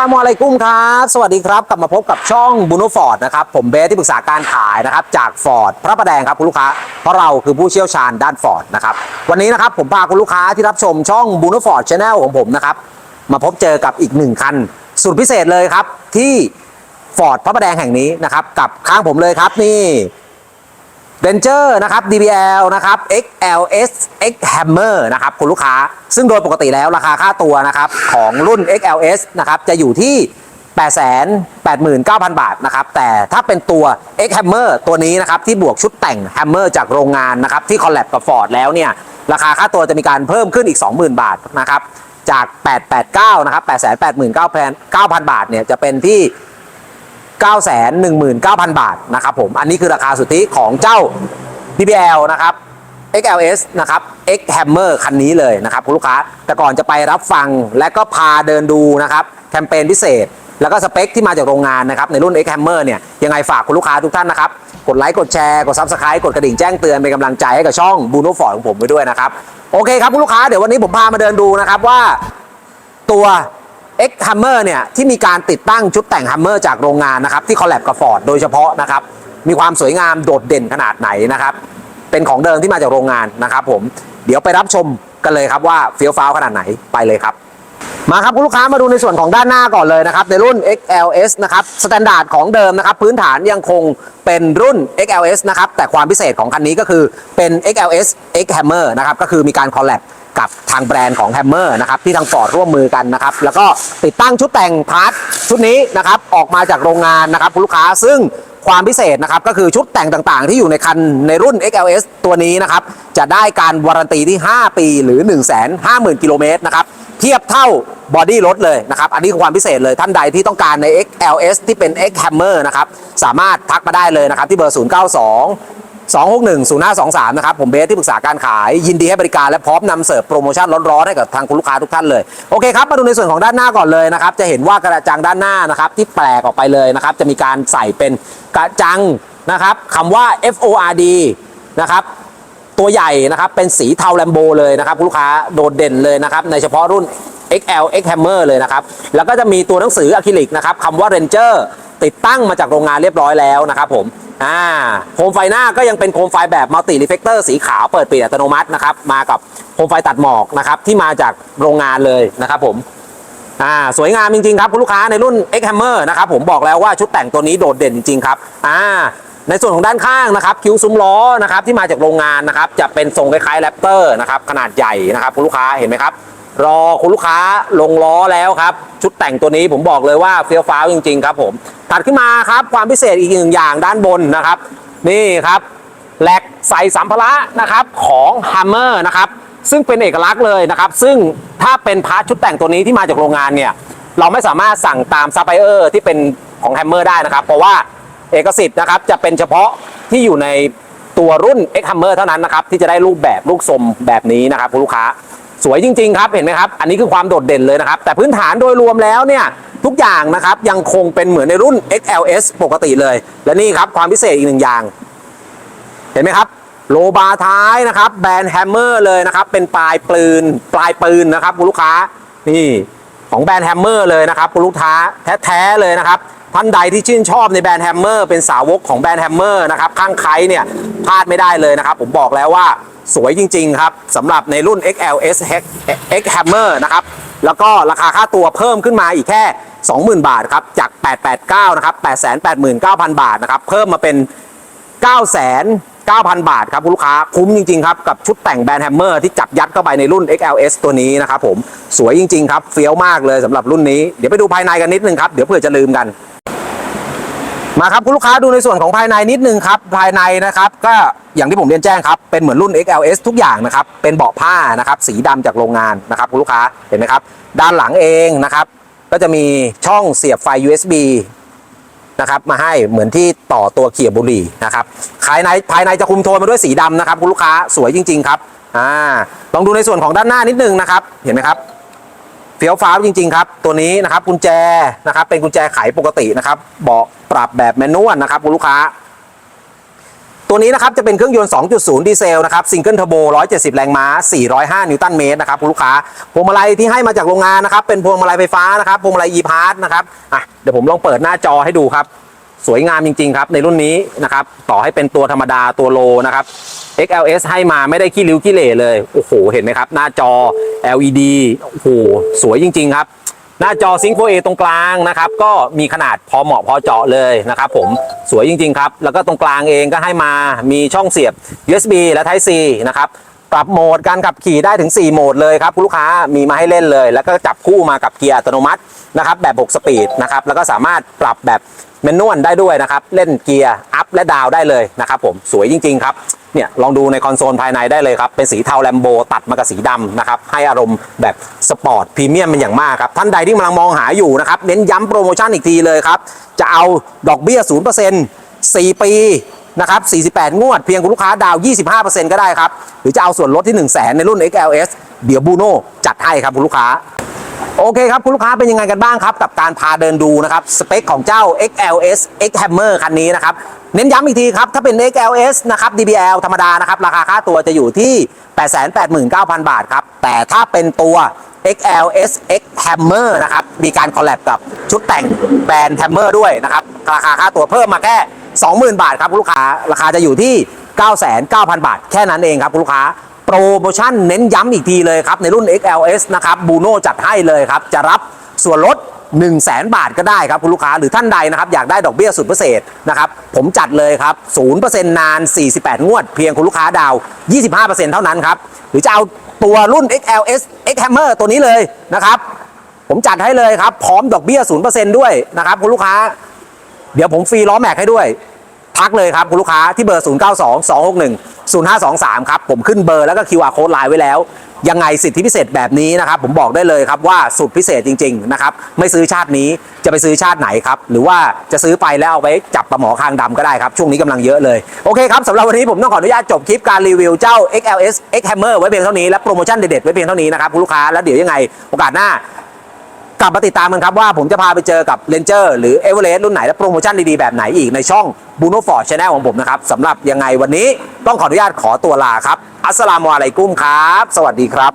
ลามอะลัยกุมครับ สวัสดีครับ กลับมาพบกับช่องบูโนฟอร์ดนะครับ ผมเบสที่ปรึกษาการขายนะครับ จากฟอร์ดพระประแดงครับคุณลูกค้า เพราะเราคือผู้เชี่ยวชาญด้านฟอร์ดนะครับ วันนี้นะครับผมพาคุณลูกค้าที่รับชมช่องบูโนฟอร์ดชาแนลของผมนะครับ มาพบเจอกับอีกหนึ่งคัน สุดพิเศษเลยครับที่ฟอร์ดพระประแดงแห่งนี้นะครับ กับข้างผมเลยครับนี่ เ a นเจอร์นะครับ DBL นะครับ XLS X Hammer นะครับคุณลูกค้า ซึ่งโดยปกติแล้วราคาค่าตัวนะครับของรุ่น XLS นะครับจะอยู่ที่ 889,000 บาทนะครับ แต่ถ้าเป็นตัว X Hammer ตัวนี้นะครับที่บวกชุดแต่ง Hammer จากโรงงานนะครับที่คอลแลบกับ Ford แล้วเนี่ยราคาค่าตัวจะมีการเพิ่มขึ้นอีก 20,000 บาทนะครับจาก 889 นะครับ 889,000 บาทเนี่ยจะเป็นที่ 919,000 บาทนะครับผม อันนี้คือราคาสุทธิของเจ้า BBL นะครับ XLS นะครับ X Hammer คันนี้เลยนะครับคุณลูกค้า แต่ก่อนจะไปรับฟังและก็พาเดินดูนะครับแคมเปญพิเศษ แล้วก็สเปคที่มาจากโรงงานนะครับในรุ่น X Hammer เนี่ยยังไงฝากคุณลูกค้าทุกท่านนะครับ กดไลค์กดแชร์กด Subscribe กดกระดิ่งแจ้งเตือนเป็นกำลังใจให้กับช่องบูโนฟอร์ดของผมไว้ด้วยนะครับโอเคครับคุณลูกค้าเดี๋ยววันนี้ผมพามาเดินดูนะครับว่าตัว X Hammer เนี่ยที่มีการติดตั้งชุดแต่ง Hammer จากโรงงานนะครับที่คอลแลบกับ Ford โดยเฉพาะนะครับมีความสวยงามโดดเด่นขนาดไหนนะครับเป็นของเดิมที่มาจากโรงงานนะครับผมเดี๋ยวไปรับชมกันเลยครับว่าเฟี้ยวฟ้าวขนาดไหนไปเลยครับ มาครับคุณลูกค้ามาดูในส่วนของด้านหน้าก่อนเลยนะครับในรุ่น XLS นะครับสแตนดาร์ดของเดิมนะครับพื้นฐานยังคงเป็นรุ่น XLS นะครับแต่ความพิเศษของคันนี้ก็คือเป็น XLS X Hammer นะครับก็คือมีการคอลแลบ กับทางแบรนด์ของ Hammer นะครับที่ทางฟอร์ดร่วมมือกันนะครับแล้วก็ติดตั้งชุดแต่งพาร์ทชุดนี้นะครับออกมาจากโรงงานนะครับคุณลูกค้าซึ่งความพิเศษนะครับก็คือชุดแต่งต่างๆ ที่อยู่ในคันในรุ่น XLS ตัวนี้นะครับจะได้การวารันตีที่ 5 ปีหรือ 1 5 0 0 0 0 กิโลเมตรนะครับเทียบเท่าบอดี้รถเลยนะครับ อันนี้คือความพิเศษเลยท่านใดที่ต้องการใน XLS ที่เป็น X Hammer นะครับ สามารถทักมาได้เลยนะครับ ที่เบอร์ 092 261 0523 นะครับ ผมเบสที่ปรึกษาการขาย ยินดีให้บริการและพร้อมนำเสิร์ฟโปรโมชั่นร้อนๆให้กับทางคุณลูกค้าทุกท่านเลย โอเคครับ มาดูในส่วนของด้านหน้าก่อนเลยนะครับ จะเห็นว่ากระจังด้านหน้านะครับที่แปลกออกไปเลยนะครับ จะมีการใส่เป็นกระจังนะครับคำว่า FORD นะครับตัวใหญ่นะครับเป็นสีเทาแลมโบเลยนะครับคุณลูกค้าโดดเด่นเลยนะครับในเฉพาะรุ่น XL X Hammer เลยนะครับ แล้วก็จะมีตัวหนังสืออะคริลิกนะครับคำว่า Ranger ติดตั้งมาจากโรงงานเรียบร้อยแล้วนะครับผม อ่าโคมไฟหน้าก็ยังเป็นโคมไฟแบบมัลติรีเฟกเตอร์สีขาวเปิดปิดอัตโนมัตินะครับมากับโคมไฟตัดหมอกนะครับที่มาจากโรงงานเลยนะครับผมอ่าสวยงามจริงๆครับคุณลูกค้าในรุ่น X Hammer นะครับผมบอกแล้วว่าชุดแต่งตัวนี้โดดเด่นจริงๆครับอ่าในส่วนของด้านข้างนะครับคิ้วซุ้มล้อนะครับที่มาจากโรงงานนะครับจะเป็นทรงคล้ายๆแรปเตอร์นะครับขนาดใหญ่นะครับคุณลูกค้าเห็นไหมครับรอคุณลูกค้าลงล้อแล้วครับ ชุดแต่งตัวนี้ผมบอกเลยว่าเฟี้ยวฟ้าวจริง ๆ ครับผม ถัดขึ้นมาครับความพิเศษอีกหนึ่งอย่างด้านบนนะครับ นี่ครับแหลกใส่สัมภาระนะครับของ Hammer นะครับซึ่งเป็นเอกลักษณ์เลยนะครับ ซึ่งถ้าเป็นพาร์ทชุดแต่งตัวนี้ที่มาจากโรงงานเนี่ยเราไม่สามารถสั่งตามซัพพลายเออร์ที่เป็นของแฮมเมอร์ได้นะครับ เพราะว่าเอกสิทธิ์นะครับจะเป็นเฉพาะที่อยู่ในตัวรุ่น X Hammer เท่านั้นนะครับที่จะได้รูปแบบลูกทรงแบบนี้นะครับคุณลูกค้า สวยจริง ๆ ครับเห็นไหมครับ อันนี้คือความโดดเด่นเลยนะครับ แต่พื้นฐานโดยรวมแล้วเนี่ย ทุกอย่างนะครับยังคงเป็นเหมือนในรุ่น XLS ปกติเลย และนี่ครับความพิเศษอีกหนึ่งอย่าง เห็นไหมครับ โลบาท้ายนะครับแบนแฮมเมอร์เลยนะครับ เป็นปลายปืน ปลายปืนนะครับคุณลูกค้านี่ของแบรนด์แฮมเมอร์เลยนะครับคุณลูกค้าแท้ๆเลยนะครับท่านใดที่ชื่นชอบในแบรนด์แฮมเมอร์เป็นสาวกของแบรนด์แฮมเมอร์นะครับข้างใครเนี่ยพลาดไม่ได้เลยนะครับ ผมบอกแล้วว่าสวยจริง ๆ ครับสำหรับในรุ่น XLS X Hammer นะครับ แล้วก็ราคาค่าตัวเพิ่มขึ้นมาอีกแค่ 20,000 บาทครับจาก 889 นะครับ 889,000 บาทนะครับ เพิ่มมาเป็น 9 9 0 0 0 บาทครับคุณลูกค้าคุ้มจริง ๆ ครับ กับชุดแต่งแบรนด์แฮมเมอร์ที่จับยัดเข้าไปในรุ่น XLS ตัวนี้นะครับผมสวยจริง ๆ ครับ เฟี้ยวมากเลยสำหรับรุ่นนี้ เดี๋ยวไปดูภายในกันนิดนึงครับ เดี๋ยวเผื่อจะลืมกันมาครับคุณลูกค้าดูในส่วนของภายในนิดนึงครับภายในนะครับก็อย่างที่ผมเรียนแจ้งครับเป็นเหมือนรุ่น XLS ทุกอย่างนะครับเป็นเบาะผ้านะครับสีดำจากโรงงานนะครับคุณลูกค้าเห็นไหมครับด้านหลังเองนะครับ ก็จะมีช่องเสียบไฟ USB นะครับมาให้เหมือนที่ต่อตัวเขียบบุหรี่นะครับภายในภายในจะคุมโทนมาด้วยสีดำนะครับคุณลูกค้าสวยจริง ๆ ครับอ่าลองดูในส่วนของด้านหน้านิดนึงนะครับเห็นไหมครับเฟี้ยวฟ้าวจริง ๆ ครับ ตัวนี้นะครับกุญแจนะครับเป็นกุญแจไขปกตินะครับเบาะปรับแบบแมนนวลนะครับคุณลูกค้า ตัวนี้นะครับจะเป็นเครื่องยนต์ 2.0 ดีเซลนะครับซิงเกิลเทอร์โบ 170 แรงม้า 405 นิวตันเมตรนะครับคุณลูกค้าพวงมาลัยที่ให้มาจากโรงงานนะครับเป็นพวงมาลัยไฟฟ้านะครับพวงมาลัย e-part นะครับอะเดี๋ยวผมลองเปิดหน้าจอให้ดูครับ สวยงามจริง ๆ ครับ ในรุ่นนี้นะครับต่อให้เป็นตัวธรรมดาตัวโลนะครับ XLS ให้มาไม่ได้ขี้ริ้วขี้เหร่เลยโอ้โหเห็นไหมครับหน้าจอ LED โอ้โหสวยจริง ๆ ครับ หน้าจอซิงค์ 4A ตรงกลางนะครับก็มีขนาดพอเหมาะพอเจาะเลยนะครับผมสวยจริง ๆ ครับ แล้วก็ตรงกลางเองก็ให้มามีช่องเสียบ USB และ Type C นะครับปรับโหมดการขับขี่ได้ถึง 4 โหมดเลยครับคุณลูกค้ามีมาให้เล่นเลย แล้วก็จับคู่มากับเกียร์อัตโนมัตินะครับแบบ 6 สปีดนะครับแล้วก็สามารถปรับแบบ แมนนวลได้ด้วยนะครับ เล่นเกียร์อัพและดาวได้เลยนะครับผมสวยจริง ๆ ครับเนี่ยลองดูในคอนโซลภายในได้เลยครับ เป็นสีเทาแลมโบตัดมากับสีดำนะครับ ให้อารมณ์แบบสปอร์ตพรีเมียมเป็นอย่างมากครับ ท่านใดที่กำลังมองหาอยู่นะครับ เน้นย้ำโปรโมชั่นอีกทีเลยครับ จะเอาดอกเบี้ย 0% 4 ปีนะครับ 48 งวดเพียงคุณลูกค้าดาว 25%ก็ได้ครับ หรือจะเอาส่วนลดที่ 1 0 0 0 0แในรุ่น XLS เดี๋ยวบูโน่จัดให้ครับคุณลูกค้า โอเคครับ คุณลูกค้าเป็นยังไงกันบ้างครับ กับการพาเดินดูนะครับ สเปคของเจ้า XLS X Hammer คันนี้นะครับ เน้นย้ำอีกทีครับ ถ้าเป็น XLS นะครับ DBL ธรรมดานะครับ ราคาค่าตัวจะอยู่ที่ 889,000 บาทครับ แต่ถ้าเป็นตัว XLS X Hammer นะครับ มีการคอลแลบกับชุดแต่งแบรนด์ Hammer ด้วยนะครับ ราคาค่าตัวเพิ่มมาแค่ 20,000 บาทครับคุณลูกค้า ราคาจะอยู่ที่ 99,000 บาท แค่นั้นเองครับคุณลูกค้า โปรโมชั่นเน้นย้ำอีกทีเลยครับ ในรุ่น XLS นะครับบูโน่จัดให้เลยครับ จะรับส่วนลด 1 0 0 0 0แบาทก็ได้ครับคุณลูกค้าหรือท่านใดนะครับ อยากได้ดอกเบี้ยสุดพิเศษนะครับ ผมจัดเลยครับ 0%นาน 48 งวด เพียงคุณลูกค้าดาว 25%เท่านั้นครับ หรือจะเอาตัวรุ่น XLS X Hammer ตัวนี้เลยนะครับ ผมจัดให้เลยครับ พร้อมดอกเบี้ย 0%ด้วยนะครับคุณลูกค้า เดี๋ยวผมฟรีล้อแม็กให้ด้วย ทักเลยครับคุณลูกค้าที่เบอร์ 0 9 2 2 6 1 0 5 2 3 ครับผมขึ้นเบอร์แล้วก็ QR code ไลน์ไว้แล้ว ยังไงสิทธิพิเศษแบบนี้นะครับ ผมบอกได้เลยครับว่าสุดพิเศษจริง ๆ นะครับ ไม่ซื้อชาตินี้จะไปซื้อชาติไหนครับ หรือว่าจะซื้อไปแล้วเอาไปจับปลาหมอคางดำก็ได้ครับ ช่วงนี้กำลังเยอะเลย โอเคครับสำหรับวันนี้ผมต้องขออนุญาตจบคลิปการรีวิวเจ้า XLS X Hammer ไว้เพียงเท่านี้และโปรโมชั่นเด็ดๆไว้เพียงเท่านี้นะครับคุณลูกค้าแล้วเดี๋ยวยังไงโอกาสหน้า กลับมาติดตามกันครับว่าผมจะพาไปเจอกับเลนเจอร์หรือเอเวอเรสต์รุ่นไหน และโปรโมชั่นดีๆ แบบไหนอีกในช่องบูโนฟอร์ดชาแนลของผมนะครับสำหรับยังไงวันนี้ต้องขออนุญาตขอตัวลาครับ อัสสลามุอะลัยกุมครับ สวัสดีครับ